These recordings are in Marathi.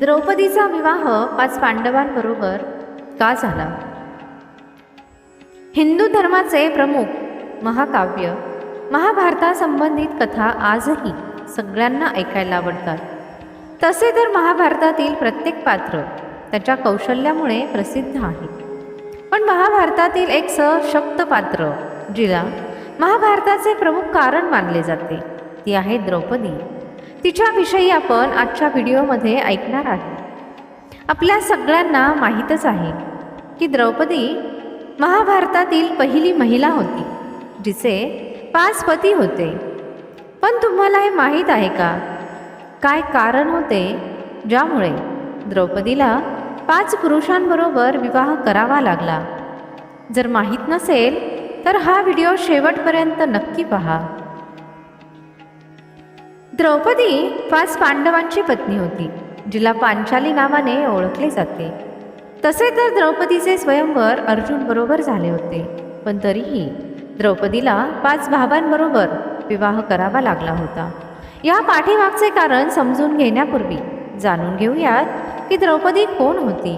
द्रौपदीचा विवाह पाच पांडवांबरोबर का झाला? हिंदू धर्माचे प्रमुख महाकाव्य महाभारतासंबंधित कथा आजही सगळ्यांना ऐकायला आवडतात. तसे तर महाभारतातील प्रत्येक पात्र त्याच्या कौशल्यामुळे प्रसिद्ध आहे. पण महाभारतातील एक सशक्त पात्र जिला महाभारताचे प्रमुख कारण मानले जाते ती आहे द्रौपदी. तिच्याविषयी आपण आजच्या व्हिडिओमध्ये ऐकणार आहोत आपल्या सगळ्यांना माहीतच आहे की द्रौपदी महाभारतातील पहिली महिला होती जिचे पाच पती होते. पण तुम्हाला हे माहीत आहे का? काय कारण होते? ज्यामुळे द्रौपदीला पाच पुरुषांबरोबर विवाह करावा लागला. जर माहीत नसेल तर हा व्हिडिओ शेवटपर्यंत नक्की पहा. द्रौपदी पाच पांडवांची पत्नी होती जिला पांचाली नावाने ओळखले जाते. तसे तर द्रौपदीचे स्वयंवर अर्जुन बरोबर झाले होते पण तरीही द्रौपदीला पाच भावांबरोबर विवाह करावा लागला होता. या पाठीमागचे कारण समजून घेण्यापूर्वी जाणून घेऊयात की द्रौपदी कोण होती.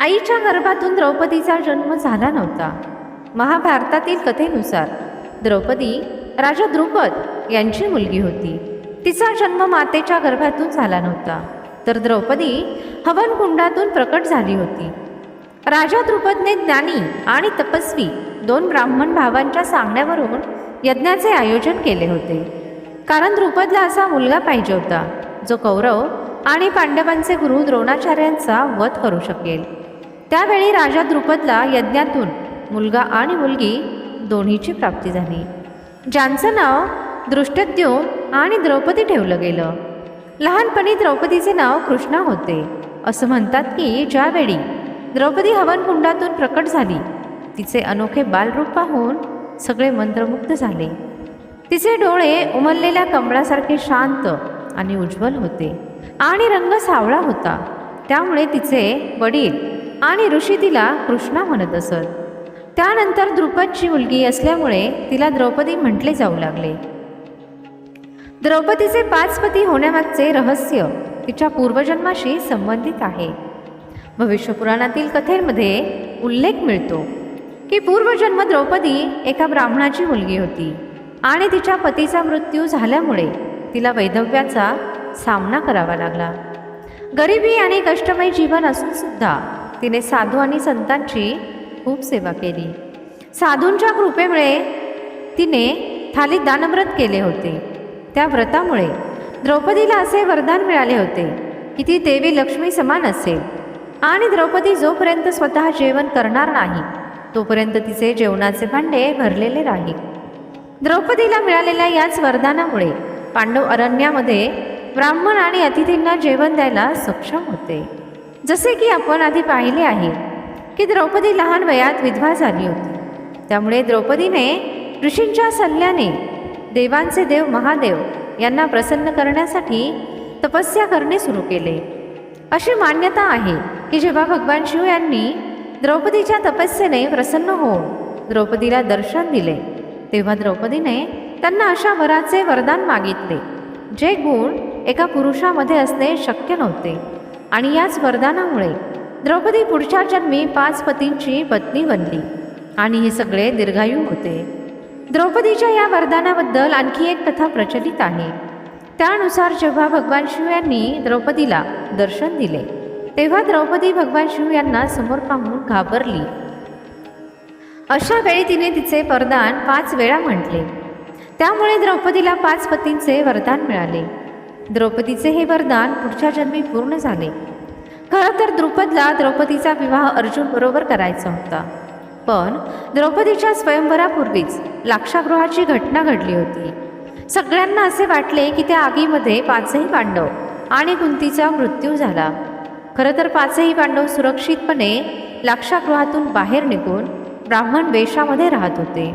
आईच्या गर्भातून द्रौपदीचा जन्म झाला नव्हता. महाभारतातील कथेनुसार द्रौपदी राजा द्रुपद यांची मुलगी होती. तिचा जन्म मातेच्या गर्भातून झाला नव्हता. तर द्रौपदी हवनकुंडातून प्रकट झाली होती. राजा द्रुपदने ज्ञानी आणि तपस्वी दोन ब्राह्मण भावांच्या सांगण्यावरून यज्ञाचे आयोजन केले होते. कारण द्रुपदला असा मुलगा पाहिजे होता जो कौरव आणि पांडवांचे गुरु द्रोणाचार्यांचा वध करू शकेल. त्यावेळी राजा द्रुपदला यज्ञातून मुलगा आणि मुलगी दोन्हीची प्राप्ती झाली. ज्यांचं नाव दृष्टद्युम्न आणि द्रौपदी ठेवलं गेलं. लहानपणी द्रौपदीचे नाव कृष्णा होते. असं म्हणतात की ज्यावेळी द्रौपदी हवनकुंडातून प्रकट झाली तिचे अनोखे बालरूप पाहून सगळे मंत्रमुग्ध झाले. तिचे डोळे उमललेल्या कमळासारखे शांत आणि उज्ज्वल होते आणि रंग सावळा होता. त्यामुळे तिचे वडील आणि ऋषी तिला कृष्णा म्हणत असत. त्यानंतर द्रुपदची मुलगी असल्यामुळे तिला द्रौपदी म्हटले जाऊ लागले. द्रौपदीचे पाच पती होण्यामागचे रहस्य तिच्या पूर्वजन्माशी संबंधित आहे. भविष्यपुराणातील कथेमध्ये उल्लेख मिळतो की पूर्वजन्म द्रौपदी एका ब्राह्मणाची मुलगी होती आणि तिच्या पतीचा मृत्यू झाल्यामुळे तिला वैधव्याचा सामना करावा लागला. गरिबी आणि कष्टमय जीवन असून सुद्धा तिने साधू आणि संतांची खूप सेवा केली. साधूंच्या कृपेमुळे तिने थालीत दानव्रत केले होते. त्या व्रतामुळे द्रौपदीला असे वरदान मिळाले होते की ती देवी लक्ष्मी समान असेल. आणि द्रौपदी जोपर्यंत स्वतः जेवण करणार नाही तोपर्यंत तिचे जेवणाचे भांडे भरलेले राहील. द्रौपदीला मिळालेल्या याच वरदानामुळे पांडव अरण्यामध्ये ब्राह्मण आणि अतिथींना जेवण द्यायला सक्षम होते. जसे की आपण आधी पाहिले आहे की द्रौपदी लहान वयात विधवा झाली होती. त्यामुळे द्रौपदीने ऋषींच्या सल्ल्याने देवांचे देव महादेव यांना प्रसन्न करण्यासाठी तपस्या करणे सुरू केले. अशी मान्यता आहे की जेव्हा भगवान शिव यांनी द्रौपदीच्या तपस्येने प्रसन्न होऊन द्रौपदीला दर्शन दिले तेव्हा द्रौपदीने त्यांना अशा वराचे वरदान मागितले जे गुण एका पुरुषामध्ये असणे शक्य नव्हते. आणि याच वरदानामुळे द्रौपदी पुढच्या जन्मी पाच पतींची पत्नी बनली आणि हे सगळे दीर्घायू होते. द्रौपदीच्या या वरदानाबद्दल आणखी एक कथा प्रचलित आहे. त्यानुसार जेव्हा भगवान शिव यांनी द्रौपदीला दर्शन दिले तेव्हा द्रौपदी भगवान शिव यांना समोर पाहून घाबरली. अशा वेळी तिने तिचे वरदान पाच वेळा म्हटले. त्यामुळे द्रौपदीला पाच पतींचे वरदान मिळाले. द्रौपदीचे हे वरदान पुढच्या जन्मी पूर्ण झाले. खरं तर द्रुपदला द्रौपदीचा विवाह अर्जुन बरोबर करायचा होता. पण द्रौपदीच्या स्वयंवरापूर्वीच लाक्षागृहाची घटना घडली होती. सगळ्यांना असे वाटले की त्या आगीमध्ये पाचही पांडव आणि कुंतीचा मृत्यू झाला. खरं तर पाचही पांडव सुरक्षितपणे लाक्षागृहातून बाहेर निघून ब्राह्मण वेशामध्ये राहत होते.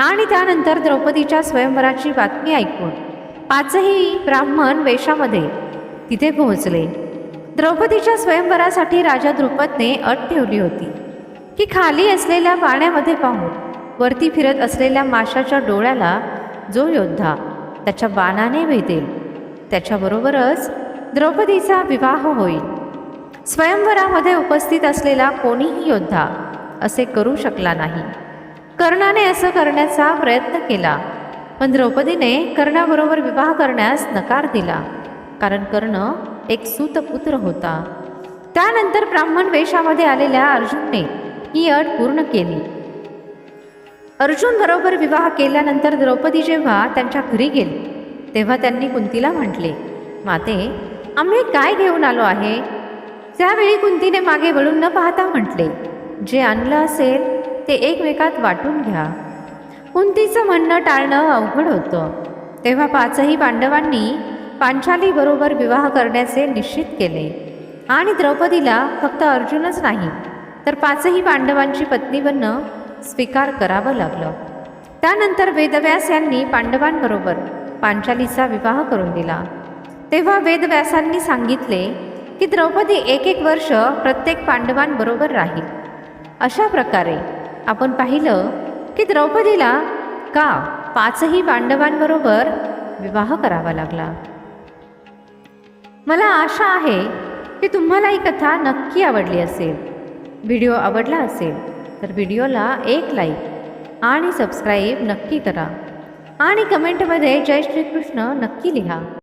आणि त्यानंतर द्रौपदीच्या स्वयंवराची बातमी ऐकून पाचही ब्राह्मण वेशामध्ये तिथे पोहोचले. द्रौपदीच्या स्वयंवरासाठी राजा द्रुपदने अट ठेवली होती. की खाली असलेल्या पाण्यामध्ये पाहून वरती फिरत असलेल्या माशाच्या डोळ्याला जो योद्धा त्याच्या बाणाने भेटेल त्याच्याबरोबरच द्रौपदीचा विवाह होईल. स्वयंवरामध्ये उपस्थित असलेला कोणीही योद्धा असे करू शकला नाही. कर्णाने असं करण्याचा प्रयत्न केला पण द्रौपदीने कर्णाबरोबर विवाह करण्यास नकार दिला कारण कर्ण एक सूतपुत्र होता. त्यानंतर ब्राह्मण वेशामध्ये आलेल्या अर्जुनने ही अट पूर्ण केली. अर्जुन बरोबर विवाह केल्यानंतर द्रौपदी जेव्हा त्यांच्या घरी गेली तेव्हा त्यांनी कुंतीला म्हटले माते आम्ही काय घेऊन आलो आहे? त्यावेळी कुंतीने मागे वळून न पाहता म्हटले जे आणलं असेल ते एकमेकात वाटून घ्या. कुंतीचं म्हणणं टाळणं अवघड होतं. तेव्हा पाचही पांडवांनी पांचालीबरोबर विवाह करण्याचे निश्चित केले आणि द्रौपदीला फक्त अर्जुनच नाही तर पाचही पांडवांची पत्नी बनणं स्वीकार करावं लागलं. त्यानंतर वेदव्यास यांनी पांडवांबरोबर पांचालीचा विवाह करून दिला. तेव्हा वेदव्यासांनी सांगितले की द्रौपदी एक एक वर्ष प्रत्येक पांडवांबरोबर राहील. अशा प्रकारे आपण पाहिलं की द्रौपदीला का पाचही पांडवांबरोबर विवाह करावा लागला? मला आशा आहे की तुम्हाला ही कथा नक्की आवडली असेल. व्हिडिओ आवडला असेल तर व्हिडिओला एक लाईक आणि सबस्क्राईब नक्की करा. आणि कमेंटमध्ये जय श्रीकृष्ण नक्की लिहा.